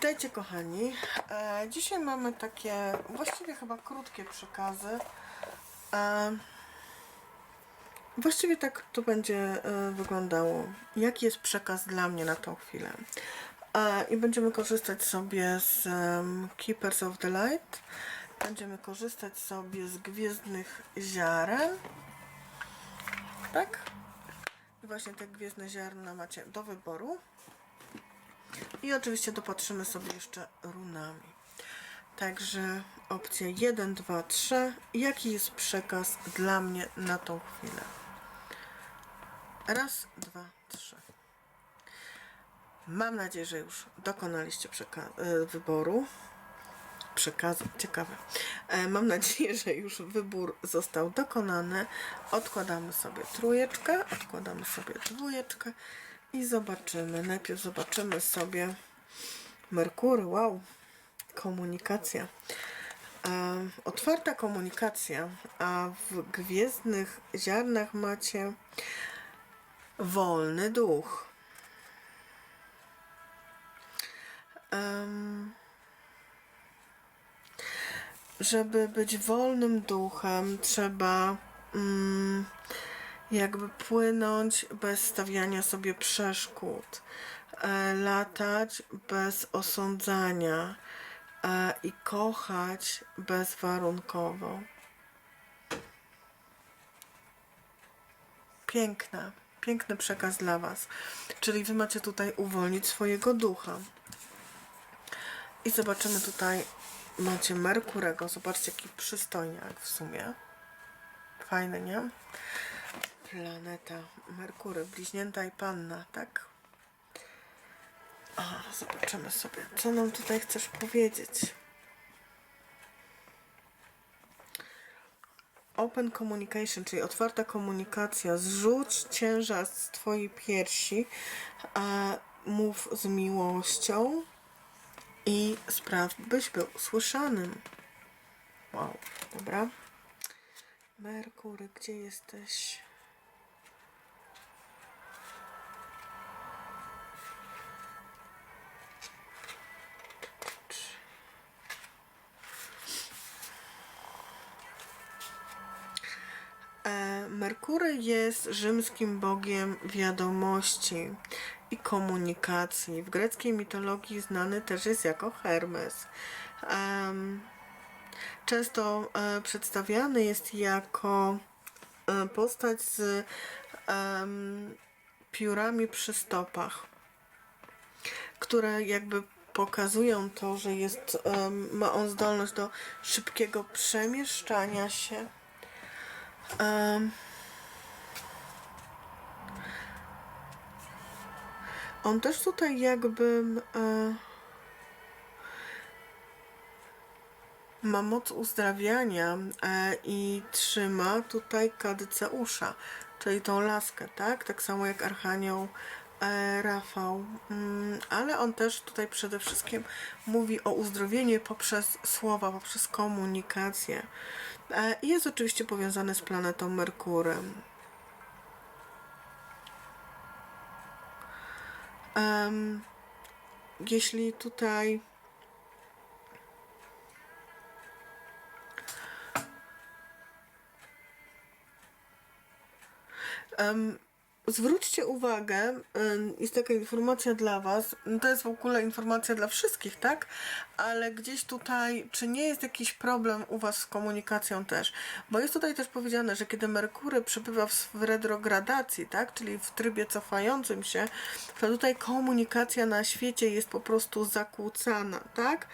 Witajcie kochani. E, dzisiaj mamy takie właściwie chyba krótkie przekazy. E, właściwie tak to będzie e, wyglądało. Jaki jest przekaz dla mnie na tą chwilę? E, I będziemy korzystać sobie z Keepers of the Light. Będziemy korzystać sobie z Gwiezdnych Ziaren. Tak? I właśnie te gwiezdne ziarna macie do wyboru. I oczywiście dopatrzymy sobie jeszcze runami. Także opcja 1, 2, 3. Jaki jest przekaz dla mnie na tą chwilę? Raz, dwa, trzy. Mam nadzieję, że już dokonaliście e, wyboru. Przekazu, ciekawe. E, Mam nadzieję, że już wybór został dokonany. Odkładamy sobie trójeczkę, odkładamy sobie dwójeczkę i zobaczymy. Najpierw zobaczymy sobie Merkury. Wow, komunikacja. E, otwarta komunikacja, a w gwiezdnych ziarnach macie wolny duch. Em, żeby być wolnym duchem, trzeba mm, jakby płynąć bez stawiania sobie przeszkód, e, latać bez osądzania e, i kochać bezwarunkowo. Piękne, piękny przekaz dla Was. Czyli Wy macie tutaj uwolnić swojego ducha. I zobaczymy tutaj, macie Merkurego. Zobaczcie, jaki przystojniak w sumie. Fajny, nie? Planeta Merkury, bliźnięta i panna, tak? A, zobaczymy sobie, co nam tutaj chcesz powiedzieć. Open communication, czyli otwarta komunikacja. Zrzuć ciężar z Twojej piersi, a mów z miłością i spraw, byś był słyszanym. Wow, dobra. Merkury, gdzie jesteś? Merkury jest rzymskim bogiem wiadomości i komunikacji. W greckiej mitologii znany też jest jako Hermes. Często e, przedstawiany jest jako e, postać z piórami przy stopach, które jakby pokazują to, że jest, ma on zdolność do szybkiego przemieszczania się. Em, on też tutaj jakby e, ma moc uzdrawiania e, i trzyma tutaj kadyceusza, czyli tą laskę, tak? Tak samo jak Archanioł e, Rafał. Mm, ale on też tutaj przede wszystkim mówi o uzdrowieniu poprzez słowa, poprzez komunikację. E, jest oczywiście powiązany z planetą Merkurem. Em, jeśli tutaj Em, zwróćcie uwagę, jest taka informacja dla Was, to jest w ogóle informacja dla wszystkich, tak? Ale gdzieś tutaj, czy nie jest jakiś problem u Was z komunikacją też? Bo jest tutaj też powiedziane, że kiedy Merkury przebywa w retrogradacji, tak? Czyli w trybie cofającym się, to tutaj komunikacja na świecie jest po prostu zakłócana, tak?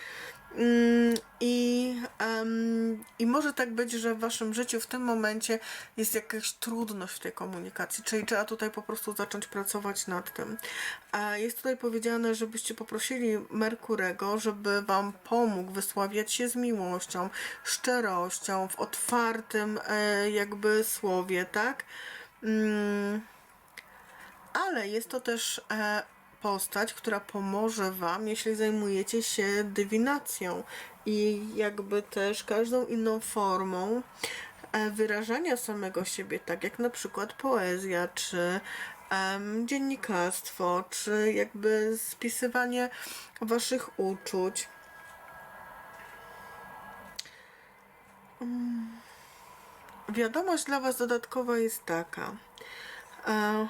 Mm, I, em, I może tak być, że w waszym życiu w tym momencie jest jakaś trudność w tej komunikacji, czyli trzeba tutaj po prostu zacząć pracować nad tym. Jest tutaj powiedziane, żebyście poprosili Merkurego, żeby wam pomógł wysławiać się z miłością, szczerością, w otwartym e, jakby słowie, tak? Mm, ale jest to też e, postać, która pomoże Wam, jeśli zajmujecie się dywinacją i jakby też każdą inną formą e, wyrażania samego siebie, tak jak na przykład poezja, czy em, dziennikarstwo, czy jakby spisywanie waszych uczuć. Mm. Wiadomość dla was dodatkowa jest taka. E,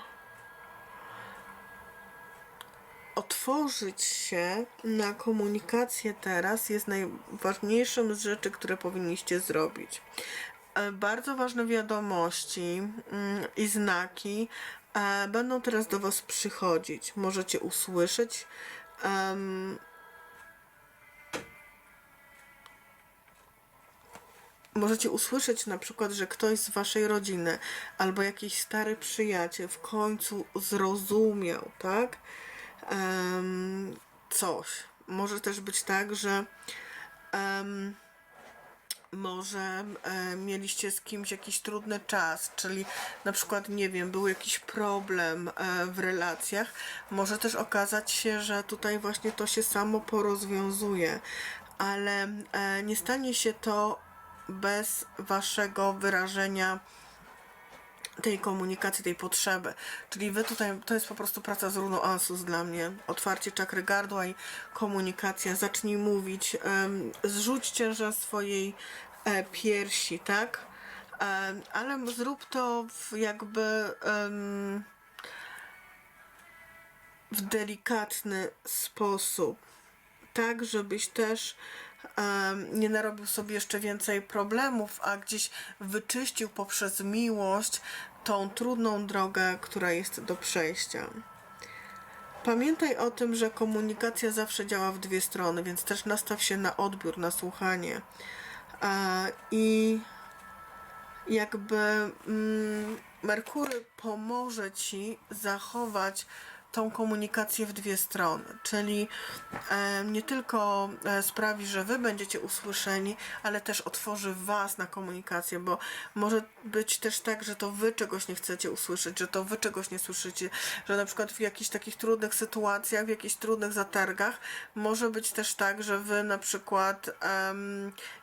otworzyć się na komunikację teraz jest najważniejszym z rzeczy, które powinniście zrobić. E, Bardzo ważne wiadomości mm, i znaki e, będą teraz do Was przychodzić. Możecie usłyszeć. em, Możecie usłyszeć na przykład, że ktoś z waszej rodziny albo jakiś stary przyjaciel w końcu zrozumiał, tak? Em, coś. Może też być tak, że em, może e, mieliście z kimś jakiś trudny czas, czyli na przykład, nie wiem, był jakiś problem e, w relacjach. Może też okazać się, że tutaj właśnie to się samo porozwiązuje, ale e, nie stanie się to bez waszego wyrażenia tej komunikacji, tej potrzeby. Czyli wy tutaj, to jest po prostu praca z runą dla mnie. Otwarcie czakry gardła i komunikacja. Zacznij mówić. zrzuć ciężar swojej e, piersi, tak? Ale zrób to w jakby w delikatny sposób. Tak, żebyś też nie narobił sobie jeszcze więcej problemów, a gdzieś wyczyścił poprzez miłość tą trudną drogę, która jest do przejścia. Pamiętaj o tym, że komunikacja zawsze działa w dwie strony, więc też nastaw się na odbiór, na słuchanie. E, I jakby mm, Merkury pomoże ci zachować tą komunikację w dwie strony, czyli e, nie tylko e, sprawi, że wy będziecie usłyszeni, ale też otworzy was na komunikację, bo może być też tak, że to wy czegoś nie chcecie usłyszeć, że to wy czegoś nie słyszycie, że na przykład w jakichś takich trudnych sytuacjach, w jakichś trudnych zatargach może być też tak, że wy na przykład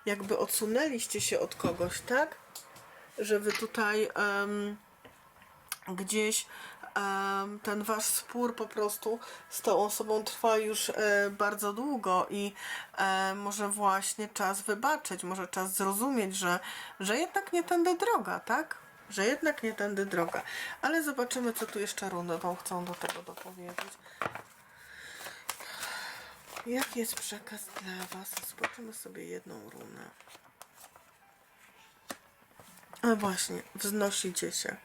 jakby odsunęliście się od kogoś, tak? Że wy tutaj gdzieś ten wasz spór po prostu z tą osobą trwa już e, bardzo długo i e, może właśnie czas wybaczyć, może czas zrozumieć, że, że jednak nie tędy droga, tak? Że jednak nie tędy droga. Ale zobaczymy, co tu jeszcze runy wam chcą do tego dopowiedzieć. Jaki jest przekaz dla was? Zobaczymy sobie jedną runę. A właśnie, wznosicie się.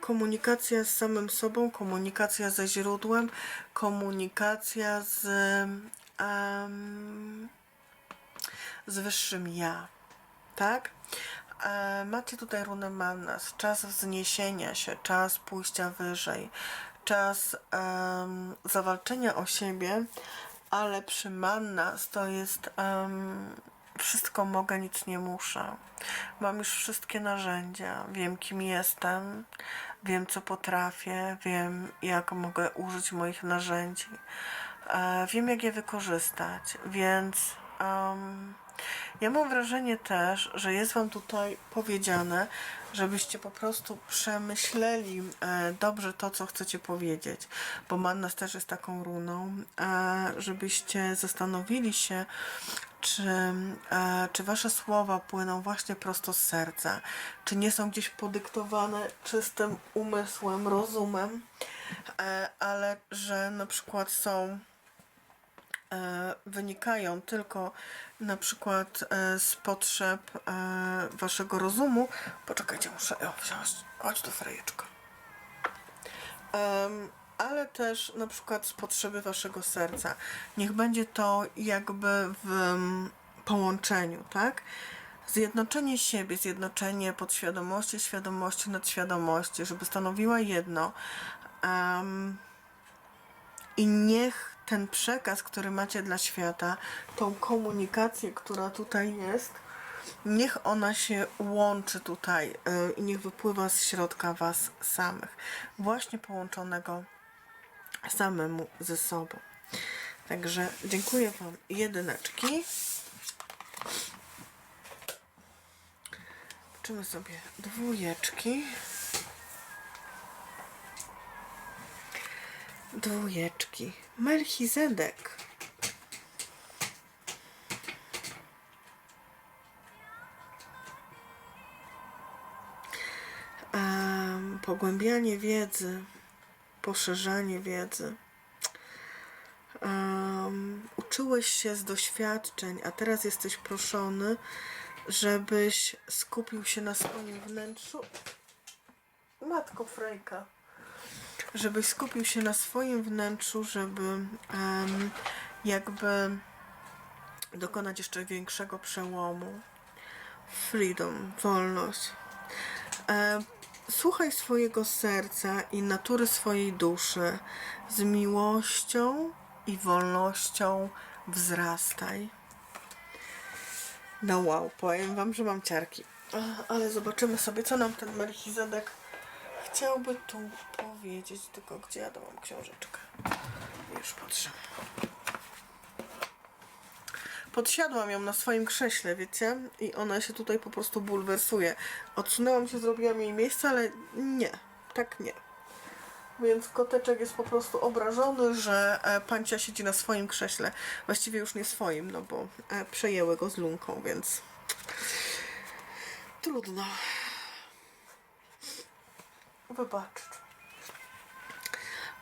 Komunikacja z samym sobą, komunikacja ze źródłem, komunikacja z, em, z wyższym ja. Tak? E, macie tutaj runę Mannas, czas wzniesienia się, czas pójścia wyżej, czas em, zawalczenia o siebie, ale przy Mannas to jest em, wszystko mogę, nic nie muszę. Mam już wszystkie narzędzia, wiem kim jestem, wiem co potrafię, wiem jak mogę użyć moich narzędzi, e, wiem jak je wykorzystać, więc em, ja mam wrażenie też, że jest Wam tutaj powiedziane, żebyście po prostu przemyśleli e, dobrze to, co chcecie powiedzieć, bo Mannas też jest taką runą, e, żebyście zastanowili się, czy, e, czy Wasze słowa płyną właśnie prosto z serca, czy nie są gdzieś podyktowane czystym umysłem, rozumem, ale że na przykład są wynikają tylko na przykład e, z potrzeb e, waszego rozumu. Poczekajcie, muszę ją wziąć. Chodź do frejeczka. Ale też na przykład z potrzeby waszego serca. Niech będzie to jakby w połączeniu, tak? Zjednoczenie siebie, zjednoczenie podświadomości, świadomości, nadświadomości, żeby stanowiła jedno. Em, i niech ten przekaz, który macie dla świata, tą komunikację, która tutaj jest, niech ona się łączy tutaj y, i niech wypływa z środka Was samych, właśnie połączonego samemu ze sobą. Także dziękuję Wam jedyneczki. Zobaczymy sobie dwójeczki. Dwójeczki. Melchizedek. Pogłębianie wiedzy, poszerzanie wiedzy. Em, uczyłeś się z doświadczeń, a teraz jesteś proszony, żebyś skupił się na swoim wnętrzu. Matko Frejka. Żebyś skupił się na swoim wnętrzu, żeby em, jakby dokonać jeszcze większego przełomu. Freedom, wolność. E, słuchaj swojego serca i natury swojej duszy. Z miłością i wolnością wzrastaj. No wow, powiem wam, że mam ciarki. A, Ale zobaczymy sobie, co nam ten Melchizedek chciałby tu powiedzieć. Tylko gdzie ja to mam książeczkę? Już patrzę. Podsiadłam ją na swoim krześle, wiecie? I ona się tutaj po prostu bulwersuje. Odsunęłam się, zrobiłam jej miejsce, ale nie. Tak nie. Więc koteczek jest po prostu obrażony, że e, pancia siedzi na swoim krześle. Właściwie już nie swoim, no bo e, przejęły go z lunką, więc trudno. Wybaczcie.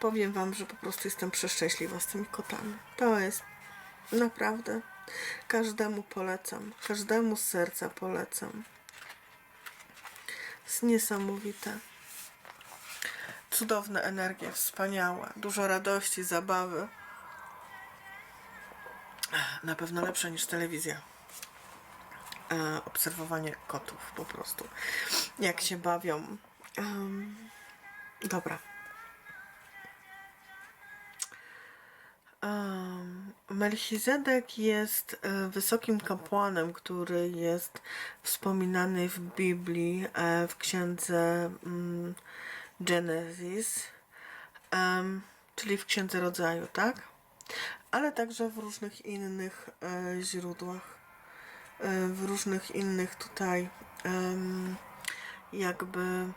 Powiem wam, że po prostu jestem przeszczęśliwa z tymi kotami. To jest naprawdę każdemu polecam. Każdemu z serca polecam. Jest niesamowite. Cudowne energie, wspaniałe. Dużo radości, zabawy. Na pewno lepsze niż telewizja. E, obserwowanie kotów po prostu. Jak się bawią. Em, dobra. Um, Melchizedek jest e, wysokim kapłanem, który jest wspominany w Biblii, e, w księdze mm, Genesis, czyli w księdze rodzaju, tak? Ale także w różnych innych e, źródłach, w różnych innych tutaj jakby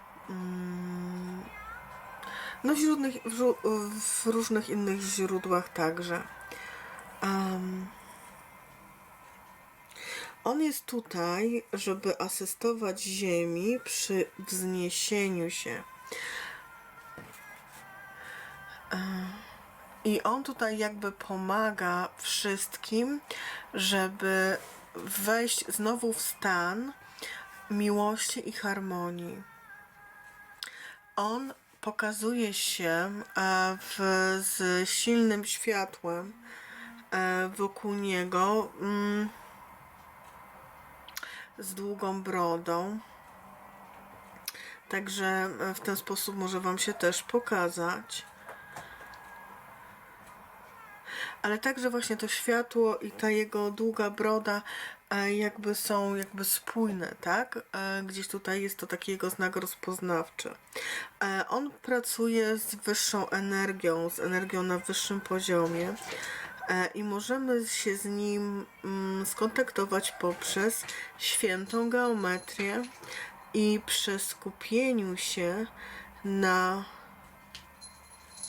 no w, różnych, innych źródłach także. Em, on jest tutaj, żeby asystować Ziemi przy wzniesieniu się. I on tutaj jakby pomaga wszystkim, żeby wejść znowu w stan miłości i harmonii on pokazuje się e, w, z silnym światłem e, wokół niego, mm, z długą brodą. Także e, w ten sposób może Wam się też pokazać. Ale także właśnie to światło i ta jego długa broda jakby są jakby spójne, tak? E, Gdzieś tutaj jest to taki jego znak rozpoznawczy. E, On pracuje z wyższą energią, z energią na wyższym poziomie e, i możemy się z nim mm, skontaktować poprzez świętą geometrię i przy skupieniu się na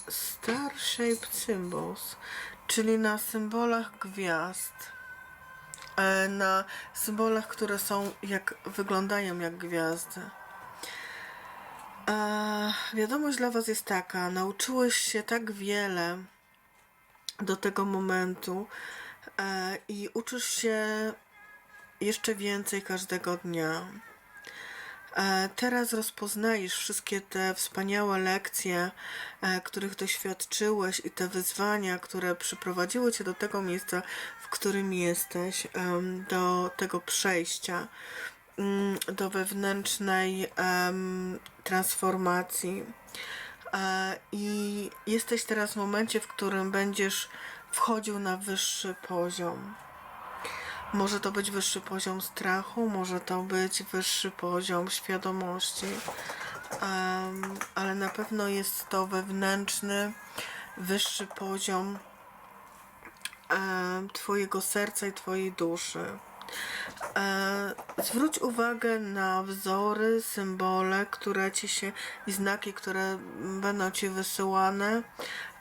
Star Shaped Symbols, czyli na symbolach gwiazd, e, na symbolach, które są jak, wyglądają jak gwiazdy. E, wiadomość dla Was jest taka: nauczyłeś się tak wiele do tego momentu e, i uczysz się jeszcze więcej każdego dnia. E, Teraz rozpoznajesz wszystkie te wspaniałe lekcje, e, których doświadczyłeś i te wyzwania, które przyprowadziły cię do tego miejsca, w którym jesteś, do tego przejścia, mm, do wewnętrznej transformacji. E, I jesteś teraz w momencie, w którym będziesz wchodził na wyższy poziom. Może to być wyższy poziom strachu, może to być wyższy poziom świadomości, Em, ale na pewno jest to wewnętrzny, wyższy poziom em, Twojego serca i Twojej duszy. E, zwróć uwagę na wzory, symbole, które ci się i znaki, które będą ci wysyłane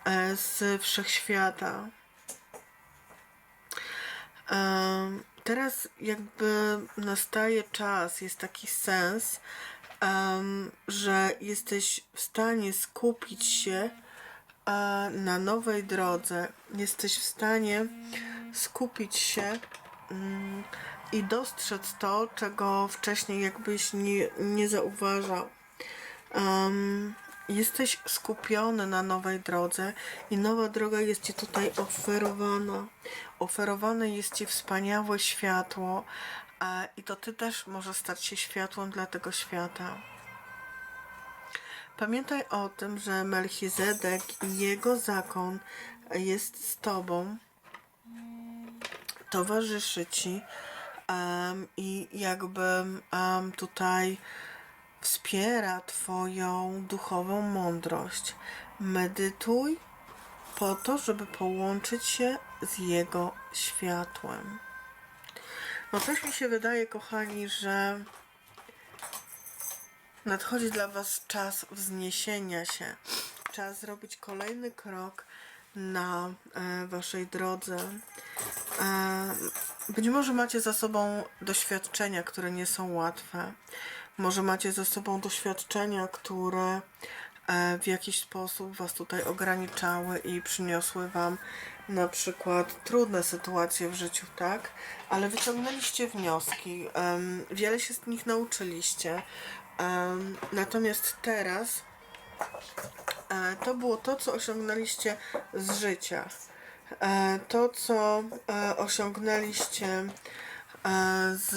e, z wszechświata. Teraz jakby nastaje czas, jest taki sens, że jesteś w stanie skupić się e, na nowej drodze. Jesteś w stanie skupić się mm, i dostrzec to, czego wcześniej jakbyś nie, nie zauważał. Em, jesteś skupiony na nowej drodze i nowa droga jest Ci tutaj oferowana. Oferowane jest Ci wspaniałe światło i to Ty też możesz stać się światłem dla tego świata. Pamiętaj o tym, że Melchizedek i jego zakon jest z Tobą, towarzyszy Ci em, i jakby em, tutaj wspiera Twoją duchową mądrość. Medytuj po to, żeby połączyć się z Jego światłem. No też mi się wydaje, kochani, że nadchodzi dla Was czas wzniesienia się. Czas zrobić kolejny krok na e, Waszej drodze. E, być może macie za sobą doświadczenia, które nie są łatwe. Może macie za sobą doświadczenia, które e, w jakiś sposób Was tutaj ograniczały i przyniosły Wam na przykład trudne sytuacje w życiu, tak? Ale wyciągnęliście wnioski, em, wiele się z nich nauczyliście. Em, natomiast teraz e, to było to, co osiągnęliście z życia. E, to, co e, osiągnęliście e, z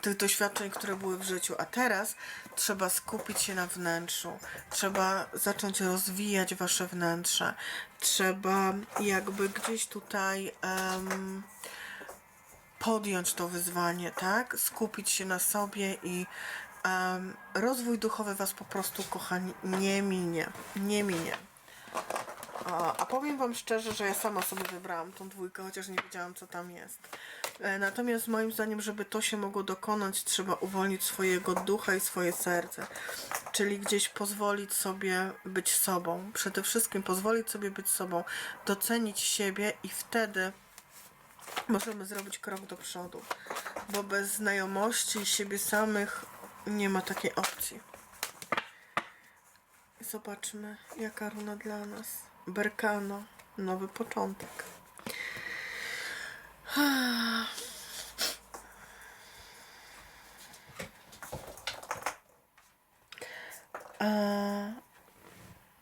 tych doświadczeń, które były w życiu, a teraz trzeba skupić się na wnętrzu. Trzeba zacząć rozwijać wasze wnętrze. Trzeba jakby gdzieś tutaj em, podjąć to wyzwanie, tak? Skupić się na sobie i em, rozwój duchowy was po prostu, kochani, nie minie. Nie minie. A, powiem Wam szczerze, że ja sama sobie wybrałam tą dwójkę, chociaż nie wiedziałam, co tam jest. E, Natomiast moim zdaniem, żeby to się mogło dokonać, trzeba uwolnić swojego ducha i swoje serce. Czyli gdzieś pozwolić sobie być sobą. Przede wszystkim pozwolić sobie być sobą, docenić siebie i wtedy możemy zrobić krok do przodu. Bo bez znajomości siebie samych nie ma takiej opcji. Zobaczmy, jaka runa dla nas. Berkano, nowy początek.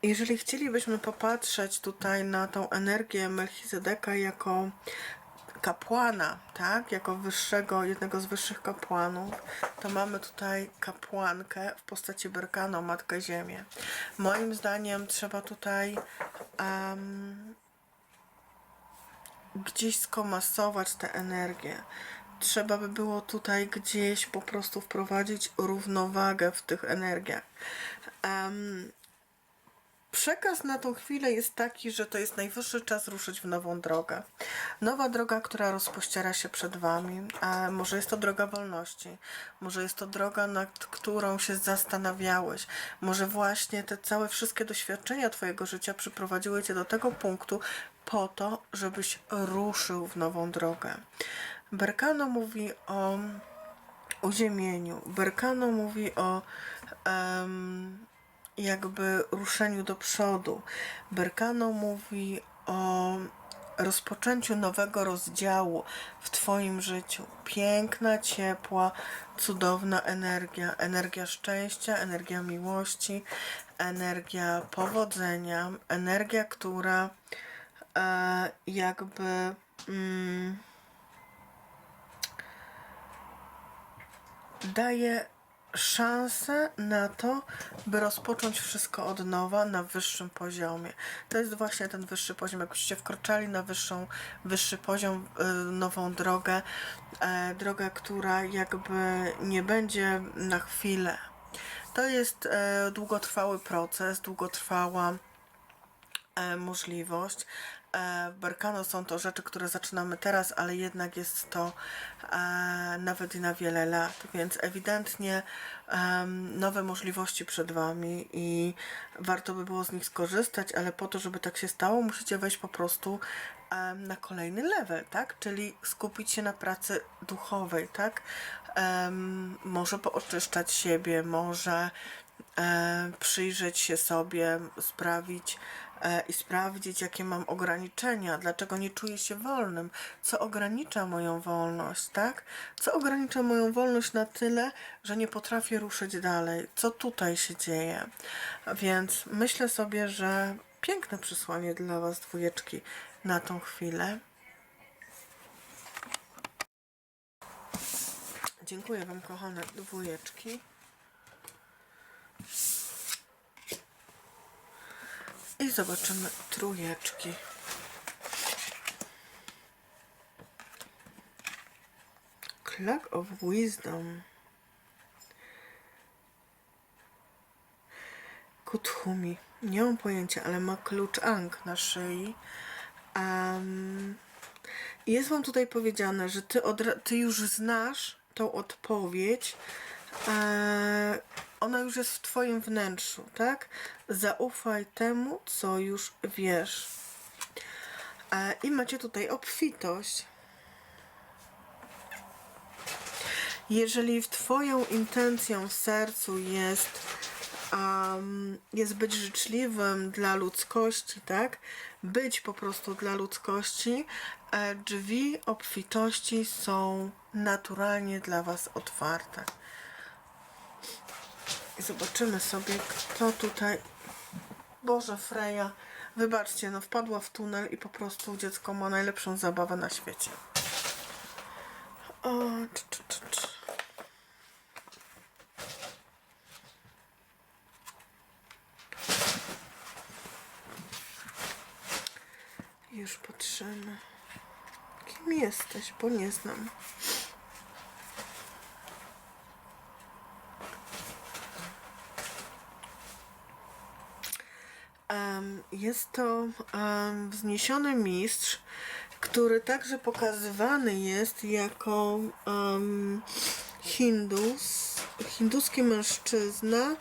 Jeżeli chcielibyśmy popatrzeć tutaj na tą energię Melchizedeka jako kapłana, tak? Jako wyższego, jednego z wyższych kapłanów, to mamy tutaj kapłankę w postaci Berkano, Matkę Ziemię. Moim zdaniem trzeba tutaj em, gdzieś skomasować tę energię. Trzeba by było tutaj gdzieś po prostu wprowadzić równowagę w tych energiach. Em, Przekaz na tą chwilę jest taki, że to jest najwyższy czas ruszyć w nową drogę. Nowa droga, która rozpościera się przed Wami. A może jest to droga wolności, może jest to droga, nad którą się zastanawiałeś. Może właśnie te całe wszystkie doświadczenia Twojego życia przyprowadziły Cię do tego punktu po to, żebyś ruszył w nową drogę. Berkano mówi o uziemieniu. Berkano mówi o em, jakby ruszeniu do przodu. Berkano mówi o rozpoczęciu nowego rozdziału w Twoim życiu. Piękna, ciepła, cudowna energia. Energia szczęścia, energia miłości, energia powodzenia, energia, która e, jakby. Mm, daje szansę na to, by rozpocząć wszystko od nowa na wyższym poziomie. To jest właśnie ten wyższy poziom. Jakbyście wkroczali na wyższą, wyższy poziom, y, nową drogę, e, drogę, która jakby nie będzie na chwilę. To jest e, długotrwały proces, długotrwała e, możliwość, Berkano są to rzeczy, które zaczynamy teraz, ale jednak jest to e, nawet i na wiele lat, więc ewidentnie nowe możliwości przed Wami i warto by było z nich skorzystać, ale po to, żeby tak się stało, musicie wejść po prostu na kolejny level, tak? Czyli skupić się na pracy duchowej, tak? Może pooczyszczać siebie, może e, przyjrzeć się sobie, sprawić e, i sprawdzić, jakie mam ograniczenia, dlaczego nie czuję się wolnym, co ogranicza moją wolność, tak? Co ogranicza moją wolność na tyle, że nie potrafię ruszyć dalej, co tutaj się dzieje. Więc myślę sobie, że piękne przesłanie dla Was, dwójeczki, na tą chwilę. Dziękuję Wam, kochane dwójeczki. I zobaczymy trójeczki. Clock of Wisdom. Kuthumi. Nie mam pojęcia, ale ma klucz Ang na szyi. Um, jest wam tutaj powiedziane, że ty, ty już znasz tą odpowiedź. E, ona już jest w twoim wnętrzu, tak? Zaufaj temu, co już wiesz. E, I macie tutaj obfitość. Jeżeli w twoją intencją w sercu jest um, jest być życzliwym dla ludzkości, tak? Być po prostu dla ludzkości. E, drzwi obfitości są naturalnie dla Was otwarte. I zobaczymy sobie, kto tutaj. Boże, Freja, wybaczcie, no wpadła w tunel i po prostu dziecko ma najlepszą zabawę na świecie. O. Już patrzymy. Kim jesteś? Bo nie znam. Jest to wzniesiony mistrz, który także pokazywany jest jako Hindus, hinduski mężczyzna,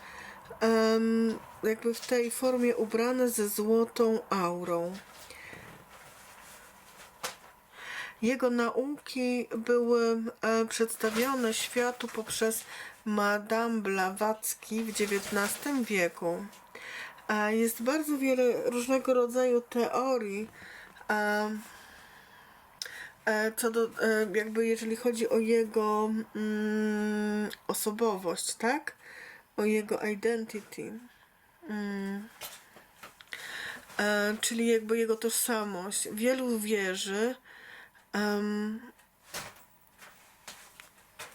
jakby w tej formie ubrany ze złotą aurą. Jego nauki były e, przedstawione światu poprzez Madame Blavatsky w XIX wieku. Jest bardzo wiele różnego rodzaju teorii e, co do, e, jakby jeżeli chodzi o jego mm, osobowość, tak? O jego identity. Mm. E, czyli jakby jego tożsamość. Wielu wierzy,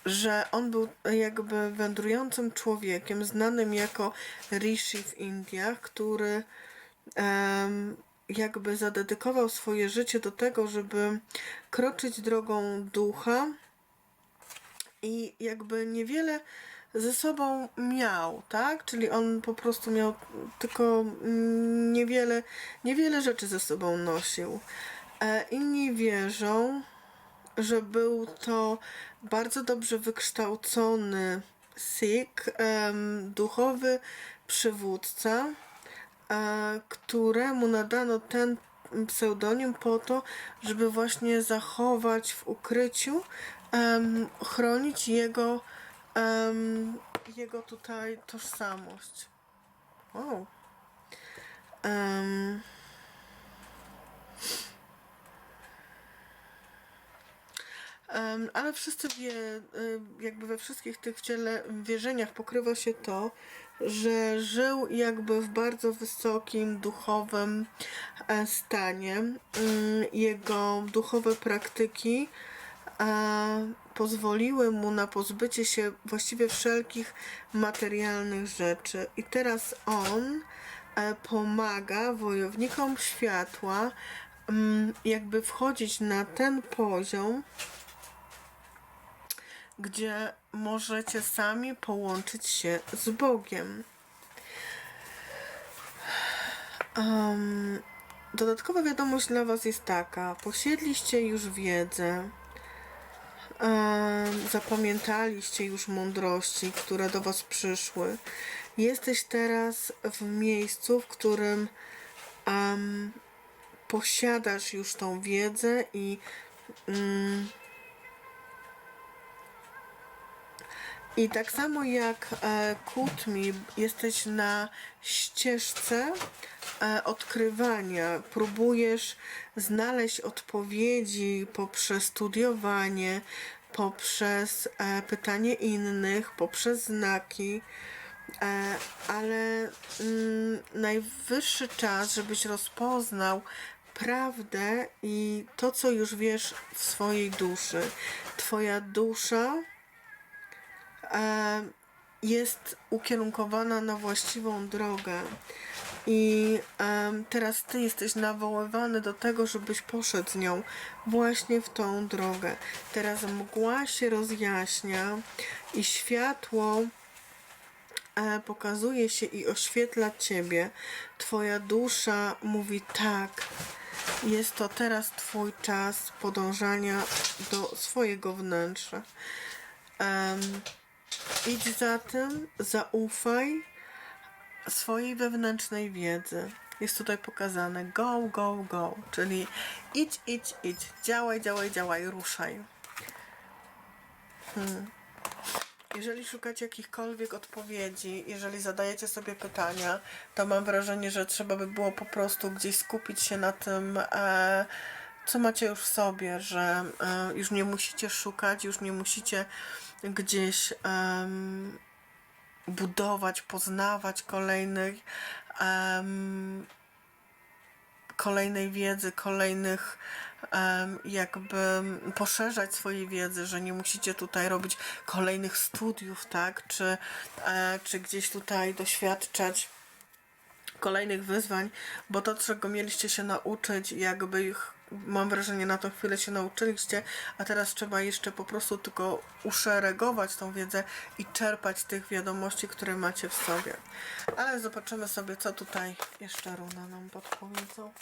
że on był jakby wędrującym człowiekiem, znanym jako Rishi w Indiach, który em, jakby zadedykował swoje życie do tego, żeby kroczyć drogą ducha i jakby niewiele ze sobą miał, tak? Czyli on po prostu miał tylko niewiele, niewiele rzeczy ze sobą nosił. E, inni wierzą, że był to bardzo dobrze wykształcony Sikh, duchowy przywódca, e, któremu nadano ten pseudonim po to, żeby właśnie zachować w ukryciu, chronić jego, jego tutaj tożsamość. Wow. Em, ale wszyscy wie, jakby we wszystkich tych wciele, wierzeniach pokrywa się to, że żył jakby w bardzo wysokim duchowym e, stanie. Jego duchowe praktyki e, pozwoliły mu na pozbycie się właściwie wszelkich materialnych rzeczy. I teraz on e, pomaga wojownikom światła jakby wchodzić na ten poziom, gdzie możecie sami połączyć się z Bogiem. Em, dodatkowa wiadomość dla Was jest taka. Posiedliście już wiedzę. Em, zapamiętaliście już mądrości, które do Was przyszły. Jesteś teraz w miejscu, w którym em, posiadasz już tą wiedzę i mm, i tak samo jak e, Kutmi, jesteś na ścieżce e, odkrywania. Próbujesz znaleźć odpowiedzi poprzez studiowanie, poprzez e, pytanie innych, poprzez znaki. E, ale mm, najwyższy czas, żebyś rozpoznał prawdę i to, co już wiesz w swojej duszy. Twoja dusza jest ukierunkowana na właściwą drogę. I teraz ty jesteś nawoływany do tego, żebyś poszedł z nią właśnie w tą drogę. Teraz mgła się rozjaśnia i światło e, pokazuje się i oświetla ciebie. Twoja dusza mówi tak. Jest to teraz twój czas podążania do swojego wnętrza. Em, idź za tym, zaufaj swojej wewnętrznej wiedzy. Jest tutaj pokazane go, go, go, czyli idź, idź, idź, działaj, działaj, działaj, ruszaj. Hmm. Jeżeli szukacie jakichkolwiek odpowiedzi, jeżeli zadajecie sobie pytania, to mam wrażenie, że trzeba by było po prostu gdzieś skupić się na tym, e, co macie już w sobie, że e, już nie musicie szukać, już nie musicie gdzieś em, budować, poznawać kolejnych em, kolejnej wiedzy, kolejnych em, jakby poszerzać swojej wiedzy, że nie musicie tutaj robić kolejnych studiów, tak, czy, e, czy gdzieś tutaj doświadczać kolejnych wyzwań, bo to, czego mieliście się nauczyć, jakby ich, mam wrażenie, na tą chwilę się nauczyliście, a teraz trzeba jeszcze po prostu tylko uszeregować tą wiedzę i czerpać tych wiadomości, które macie w sobie. Ale zobaczymy sobie, co tutaj jeszcze runa nam podpowiedzą.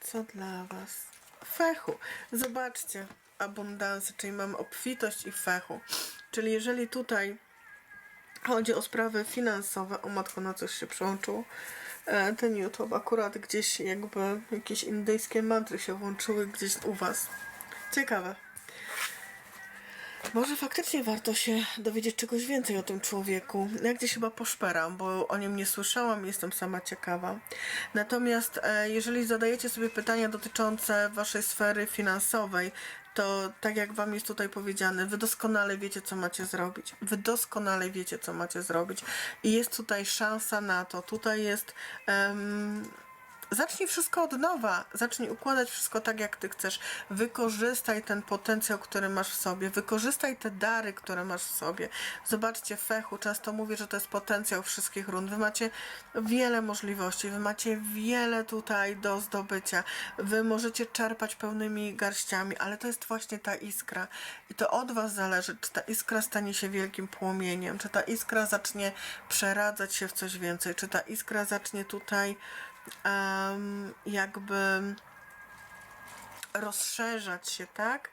Co dla Was? Fechu. Zobaczcie, abundansy, czyli mamy obfitość i fechu. Czyli jeżeli tutaj chodzi o sprawy finansowe, o matko na coś się przełączył, e, ten YouTube akurat gdzieś jakby jakieś indyjskie mantry się włączyły gdzieś u Was. Ciekawe. Może faktycznie warto się dowiedzieć czegoś więcej o tym człowieku. Ja gdzieś chyba poszperam, bo o nim nie słyszałam, jestem sama ciekawa. Natomiast e, jeżeli zadajecie sobie pytania dotyczące waszej sfery finansowej, to tak jak wam jest tutaj powiedziane, wy doskonale wiecie, co macie zrobić. Wy doskonale wiecie, co macie zrobić. I jest tutaj szansa na to. Tutaj jest. em, Zacznij wszystko od nowa, zacznij układać wszystko tak, jak ty chcesz. Wykorzystaj ten potencjał, który masz w sobie, wykorzystaj te dary, które masz w sobie. Zobaczcie, fechu, często mówię, że to jest potencjał wszystkich run. Wy macie wiele możliwości, wy macie wiele tutaj do zdobycia. Wy możecie czerpać pełnymi garściami, ale to jest właśnie ta iskra. I to od was zależy, czy ta iskra stanie się wielkim płomieniem, czy ta iskra zacznie przeradzać się w coś więcej, czy ta iskra zacznie tutaj jakby rozszerzać się, tak?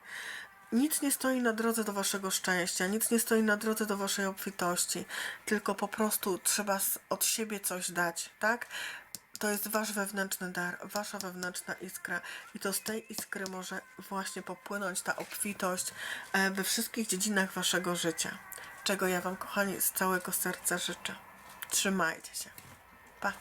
Nic nie stoi na drodze do waszego szczęścia, nic nie stoi na drodze do waszej obfitości, tylko po prostu trzeba od siebie coś dać, tak? To jest wasz wewnętrzny dar, wasza wewnętrzna iskra i to z tej iskry może właśnie popłynąć ta obfitość e, we wszystkich dziedzinach waszego życia, czego ja wam kochani z całego serca życzę. Trzymajcie się. Pa!